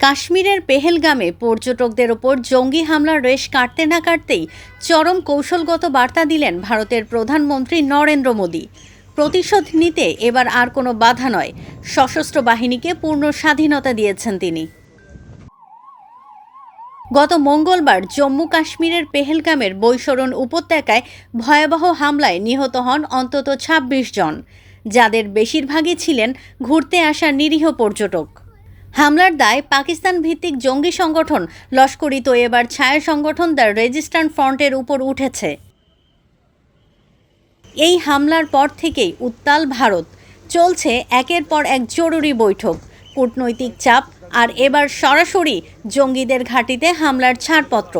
কাশ্মীরের পেহেলগামে পর্যটকদের ওপর জঙ্গি হামলার রেশ কাটতে না কাটতেই চরম কৌশলগত বার্তা দিলেন ভারতের প্রধানমন্ত্রী নরেন্দ্র মোদী। প্রতিশোধ নিতে এবার আর কোনো বাধা নয়। সশস্ত্র বাহিনীকে পূর্ণ স্বাধীনতা দিয়েছেন তিনি। গত মঙ্গলবার জম্মু কাশ্মীরের পেহেলগামের বৈশরণ উপত্যকায় ভয়াবহ হামলায় নিহত হন অন্তত ২৬ জন। যাদের বেশিরভাগই ছিলেন ঘুরতে আসা নিরীহ পর্যটক। হামলার দায় পাকিস্তান ভিত্তিক জঙ্গি সংগঠন। লস্করি তো এবার ছায়া সংগঠন দ্য রেজিস্ট্যান্ট ফ্রন্টের উপর উঠেছে। এই হামলার পর থেকেই উত্তাল ভারত। চলছে একের পর এক জরুরি বৈঠক। কূটনৈতিক চাপ আর এবার সরাসরি জঙ্গিদের ঘাঁটিতে হামলার ছাড়পত্র।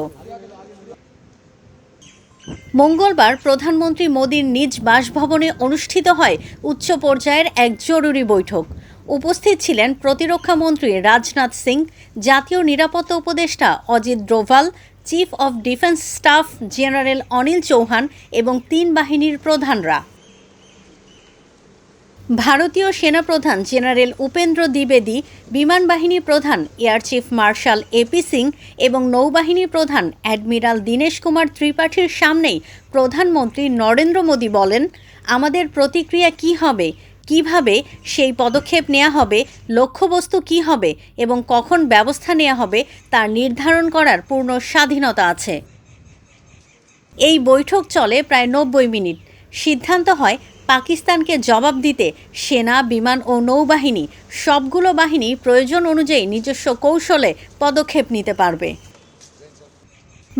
মঙ্গলবার প্রধানমন্ত্রী মোদীর নিজ বাসভবনে অনুষ্ঠিত হয় উচ্চ পর্যায়ের এক জরুরি বৈঠক। উপস্থিত ছিলেন প্রতিরক্ষা মন্ত্রী রাজনাথ সিং, জাতীয় নিরাপত্তা উপদেষ্টা Ajit Doval, chief of defence staff general Anil Chauhan এবং তিন বাহিনীর প্রধানরা। ভারতীয় সেনাপ্রধান জেনারেল উপেন্দ্র দ্বিবেদী বিমান বাহিনী প্রধান air chief marshal AP Singh এবং নৌবাহিনী প্রধান অ্যাডমিরাল দীনেশ কুমার ত্রিপাঠীর সামনেই প্রধানমন্ত্রী নরেন্দ্র মোদী বলেন, আমাদের প্রতিক্রিয়া কি হবে? কীভাবে? সেই পদক্ষেপ নেওয়া হবে? লক্ষ্যবস্তু কি হবে? এবং কখন ব্যবস্থা নেওয়া হবে? তার নির্ধারণ করার পূর্ণ স্বাধীনতা আছে। এই বৈঠক চলে প্রায় নব্বই মিনিট। সিদ্ধান্ত হয় পাকিস্তানকে জবাব দিতে সেনা, বিমান ও নৌবাহিনী, সবগুলো বাহিনী প্রয়োজন অনুযায়ী নিজস্ব কৌশলে পদক্ষেপ নিতে পারবে।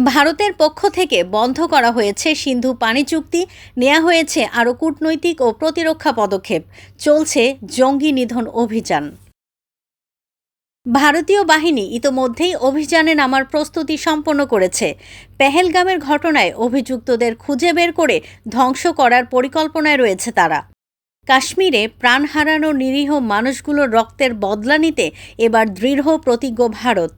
ভারতের পক্ষ থেকে বন্ধ করা হয়েছে সিন্ধু পানি চুক্তি নেওয়া হয়েছে আরও কূটনৈতিক ও প্রতিরক্ষা পদক্ষেপ, চলছে জঙ্গি নিধন অভিযান। ভারতীয় বাহিনী ইতোমধ্যেই অভিযানে নামার প্রস্তুতি সম্পন্ন করেছে। পেহেলগামের ঘটনায় অভিযুক্তদের খুঁজে বের করে ধ্বংস করার পরিকল্পনায় রয়েছে তারা। কাশ্মীরে প্রাণ হারানো নিরীহ মানুষগুলোর রক্তের বদলা নিতে এবার দৃঢ় প্রতিজ্ঞ ভারত।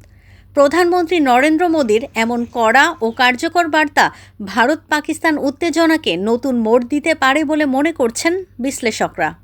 প্রধানমন্ত্রী নরেন্দ্র মোদীর এমন কড়া ও কার্যকর বার্তা ভারত পাকিস্তান উত্তেজনাকে নতুন মোড় দিতে পারে বলে মনে করছেন বিশ্লেষকরা।